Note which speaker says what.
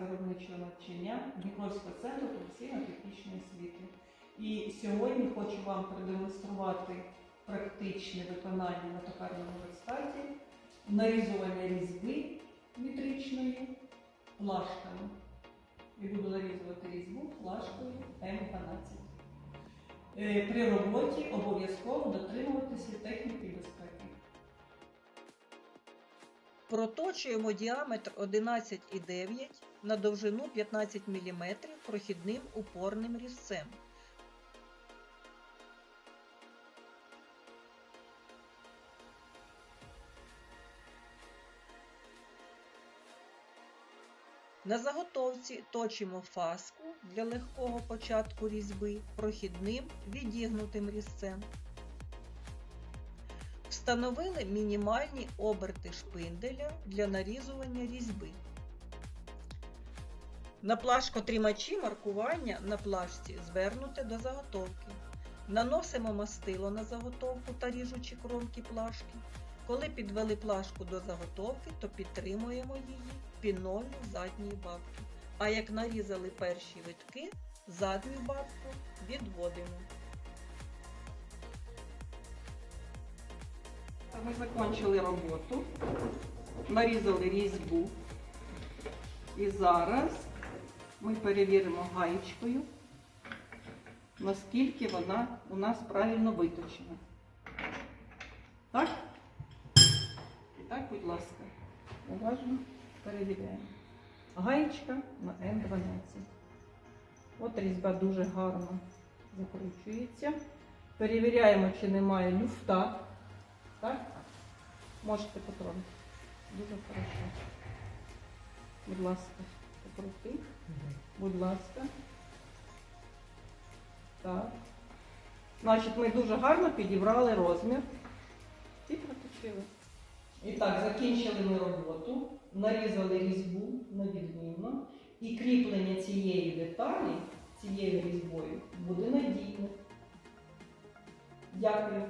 Speaker 1: виробничого навчання Дніпровського центру професійно-технічної освіти. І сьогодні хочу вам продемонструвати практичне виконання на токарному верстаті нарізування різьби вітричної плашками. Я буду нарізувати різьбу плашкою М12. Е, При роботі обов'язково
Speaker 2: Проточуємо діаметр 11,9 на довжину 15 мм прохідним упорним різцем. На заготовці точимо фаску для легкого початку різьби прохідним відігнутим різцем. Встановили мінімальні оберти шпинделя для нарізування різьби. На плашкотримачі маркування на плашці звернуте до заготовки. Наносимо мастило на заготовку та ріжучі кромки плашки. Коли підвели плашку до заготовки, то підтримуємо її піною задньої бабки. А як нарізали перші витки, задню бабку відводимо.
Speaker 1: Ми закінчили роботу, нарізали різьбу. І зараз ми перевіримо гаєчкою, наскільки вона у нас правильно виточена. Так? І так, будь ласка, уважно перевіряємо. Гаєчка на М12. От різьба дуже гарно закручується. Перевіряємо, чи немає люфта. Так? Можете потрогати. Дуже хорошо. Будь ласка, покрути. Будь ласка. Так. Значить, ми дуже гарно підібрали розмір і проточили. І так, закінчили ми роботу, нарізали різьбу на відмінно, і кріплення цієї деталі, цією різьбою буде надійне. Дякую.